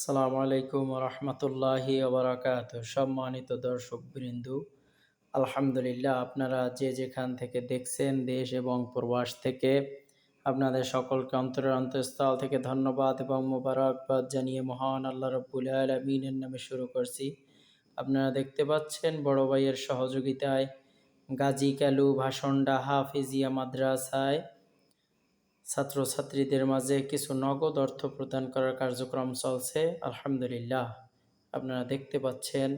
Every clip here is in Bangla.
আসসালামু আলাইকুম রহমতুল্লাহি ওবরাকাত। সম্মানিত দর্শক বৃন্দু আলহামদুলিল্লাহ আপনারা যে যেখান থেকে দেখছেন, দেশ এবং প্রবাস থেকে, আপনাদের সকলকে অন্তরের অন্তঃস্থল থেকে ধন্যবাদ এবং মোবারকবাদ জানিয়ে মহান আল্লাহ রব্বুল আলমিনের নামে শুরু করছি। আপনারা দেখতে পাচ্ছেন বড় ভাইয়ের সহযোগিতায় গাজী ক্যালু ভাষণডা হাফিজিয়া মাদ্রাসায় ছাত্রছাত্রীদের মাঝে কিছু নগদ অর্থ প্রদান করার কার্যক্রম চলছে, আলহামদুলিল্লাহ। আপনারা দেখতে পাচ্ছেন,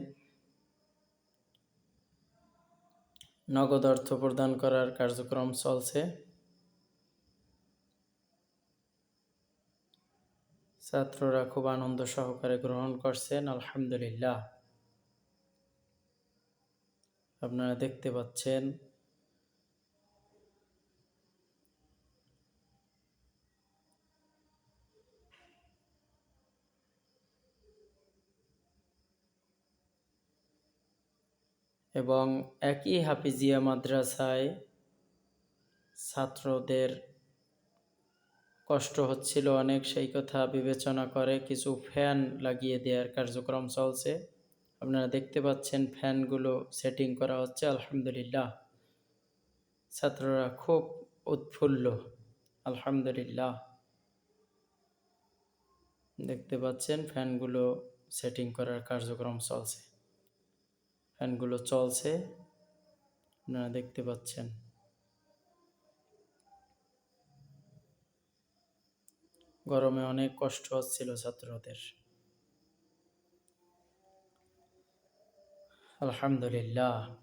নগদ অর্থ প্রদান করার কার্যক্রম চলছে। ছাত্ররা খুব আনন্দ সহকারে গ্রহণ করছেন, আলহামদুলিল্লাহ। আপনারা দেখতে পাচ্ছেন এবং একই হাফিজিয়া মাদ্রাসায় ছাত্রদের কষ্ট হচ্ছিল অনেক, সেই কথা বিবেচনা করে কিছু ফ্যান লাগিয়ে দেওয়ার কার্যক্রম চলছে। আপনারা দেখতে পাচ্ছেন ফ্যানগুলো সেটিং করা হচ্ছে, আলহামদুলিল্লাহ। ছাত্ররা খুব উৎফুল্ল, আলহামদুলিল্লাহ। দেখতে পাচ্ছেন ফ্যানগুলো সেটিং করার কার্যক্রম চলছে। ফ্যানগুলো চলছে। আপনারা দেখতে পাচ্ছেন। গরমে অনেক কষ্ট হচ্ছিল ছাত্রদের। আলহামদুলিল্লাহ।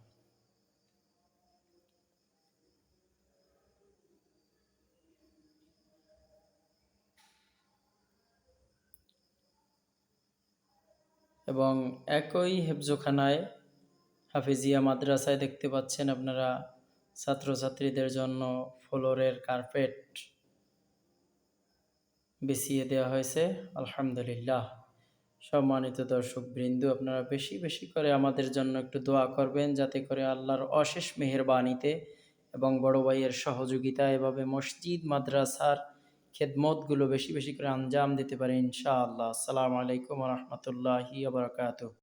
এবং একই হেফজোখানায় হাফিজিয়া মাদ্রাসায় দেখতে পাচ্ছেন আপনারা ছাত্রছাত্রীদের জন্য ফ্লোরের কার্পেট বিছিয়ে দেওয়া হয়েছে। আলহামদুলিল্লাহ। সম্মানিত দর্শক বৃন্দু আপনারা বেশি বেশি করে আমাদের জন্য একটু দোয়া করবেন যাতে করে আল্লাহর অশেষ মেহরবানিতে এবং বড় ভাইয়ের সহযোগিতা এভাবে মসজিদ, মাদ্রাসার খেদমতগুলো বেশি বেশি করে আঞ্জাম দিতে পারে ইনশাআল্লাহ। আসসালামু আলাইকুম রহমতুল্লাহি আবরকাত